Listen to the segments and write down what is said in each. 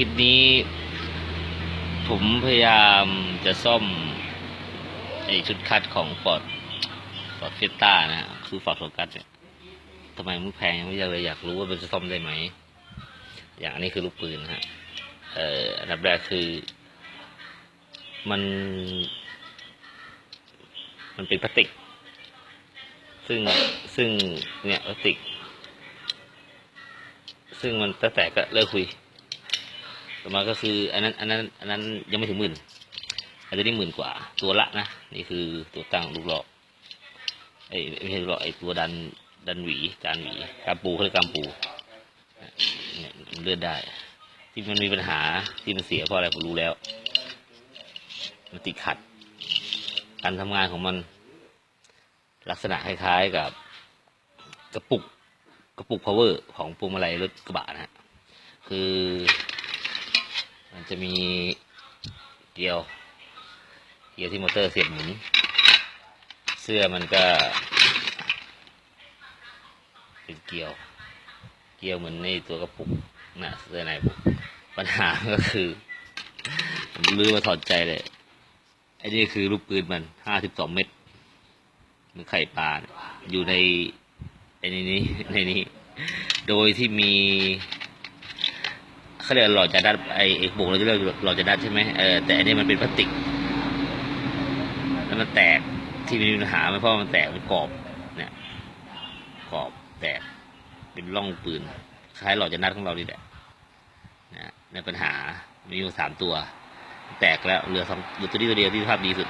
คลิปนี้ ผมพยายามจะซ่อมไอชุดคัดของฟอร์ดฟอร์ดเฟสต้านะคือฟอร์ดโฟกัสเนี่ยทำไมมันแพงไม่อยากเลยอยากรู้ว่ามันจะซ่อมได้ไหม อย่างอันนี้คือลูกปืนฮะเอ่ออันดับแรกคือ มัน มันเป็นพลาสติก ซึ่งซึ่งเนี่ยพลาสติก ซึ่งมันตั้งแต่ก็เลิกคุย ต่อมาก็คืออันนั้นอันนั้นอันนั้นยังไม่ถึงหมื่นอันนี้หมื่นกว่าตัวละนะนี่คือตัวตั้งลูกหลอกไอ้ไม่ใช่ลูกหลอกไอ้ตัวดันดันหวีจานหวีกามปูเขาเรียกกามปูเนี่ยมันเลื่อนได้ ที่มันมีปัญหาที่มันเสียเพราะอะไรผมรู้แล้ว มันติดขัด การทำงานของมันลักษณะคล้ายๆกับกระปุกกระปุก power ของพวงมาลัยรถกระบะนะฮะคือ มันจะมีเกลียวเกลียวที่มอเตอร์เสียบหมุน เสื้อมันก็ เป็นเกลียว เกลียวเหมือนในตัวกระปุกนะเสื้อในปุกปัญหาก็คือผมลืมมาถอดใจเลยไอ้นี่คือลูกปืนมันห้าสิบสองเม็ดมันไข่ปลาอยู่ในไอ้ในนี้ในนี้ โดยที่มี เขาเรียกหลอดจะดัดไอ้ไอ้บุกเราจะเรียกหลอดจะดัดใช่ไหมเออแต่อันนี้มันเป็นพลาสติก แล้วมันแตกที่มีปัญหามันเพราะมันแตกเป็นกรอบ เนี่ยกรอบแตกเป็นร่องปืนคล้ายหลอดจะนัดของเรานี่แหละนะในปัญหามีอยู่สามตัว แตกแล้วเหลือสองเหลือตัวนี้ตัวเดียวที่ภาพดีสุด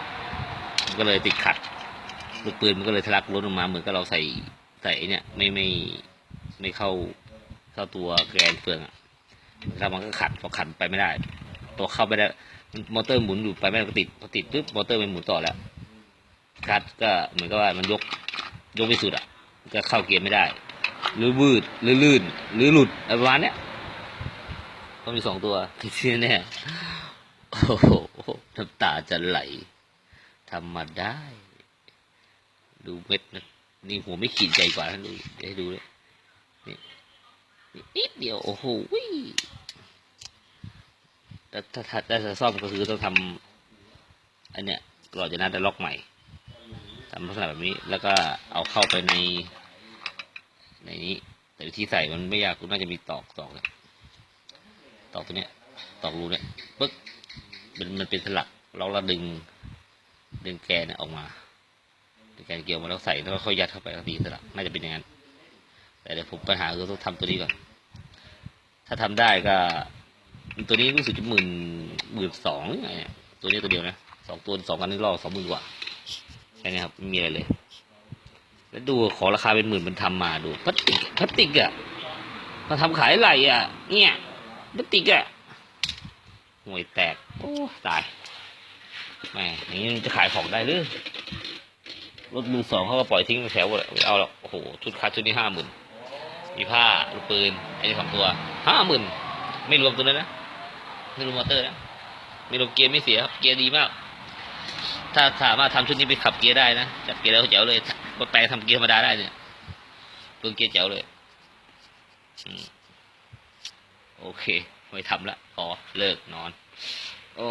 มันก็เลยติดขัดลูกปืนมันก็เลยทะลักล้นออกมาเหมือนกับเราใส่ใส่เนี่ยไม่ไม่ไม่เข้าเข้าตัวแกนเฟืองอะ แล้วมันก็ขัดพอขัดไปไม่ได้ ตัวเข้าไม่ได้มอเตอร์หมุนอยู่ไปไม่ได้ก็ติดพอติดปุ๊บมอเตอร์มันหมุนต่อแล้วคัดก็เหมือนกับว่ามันยกยกไม่สุดอะ ก็เข้าเกียร์ไม่ได้ หรือวืดหรือลื่น หรือหลุดอะไรประมาณเนี้ยก็มีสองตัวที่แน่โอ้โหน้ำตาจะไหลทำมาได้ ดูเม็ดนะนี่หัวไม่ขีดใหญ่กว่าท่านดูให้ดูเลย นิดเดียว โอ้โหแต่ถ้าถ้าถ้าจะซ่อมก็คือต้องทำอันเนี้ยกรอจะน่าจะล็อกใหม่ทำลักษณะแบบนี้แล้วก็เอาเข้าไปใน ในนี้ แต่วิธีใส่มันไม่ยากน่าจะมีตอกตอกเนี่ยตอกตัวเนี้ยตอกรูเนี่ยปึ๊กมันมันเป็นสลักเราเราดึง ดึงแกนเนี่ยออกมาดึงแกนเกี่ยวมาแล้วใส่แล้วก็ค่อยยัดเข้าไปก็ตีสลักน่าจะเป็นอย่างนั้น แต่เดี๋ยวผมปัญหาคือต้องทำตัวนี้ก่อน ถ้าทำได้ก็ ตัวนี้รู้สึกจะหมื่นหมื่นสองตัวนี้ตัวเดียวนะสองตัวสองกันนี่รอสองหมื่นกว่าแค่นี้ครับไม่มีอะไรเลย แล้วดูขอราคาเป็นหมื่นมันทำมาดูพลาสติกพลาสติกอะมาทำขายอะไรอะเนี่ยพลาสติกอะห่วยแตกโอ้ตายแหม่อย่างนี้มันจะขายของได้หรือรถมือสองเขาก็ปล่อยทิ้งแถวหมดอะเอาหรอกโอ้โหชุดคัดชุดนี้ห้าหมื่น มีผ้าลูกปืนไอ้นี่สองตัวห้าหมื่นไม่รวมตัวนั้นนะไม่รวมมอเตอร์นะไม่รวมเกียร์ไม่เสียครับเกียร์ดีมาก ถ้าสามารถทำชุดนี้ไปขับเกียร์ได้นะจับเกียร์แล้วแจ๋วเลยรถแปลงทำเกียร์ธรรมดาได้เนี่ยเพิ่งเกียร์แจ๋วเลยอโอเค ไม่ทำละพอเลิกนอน โอ้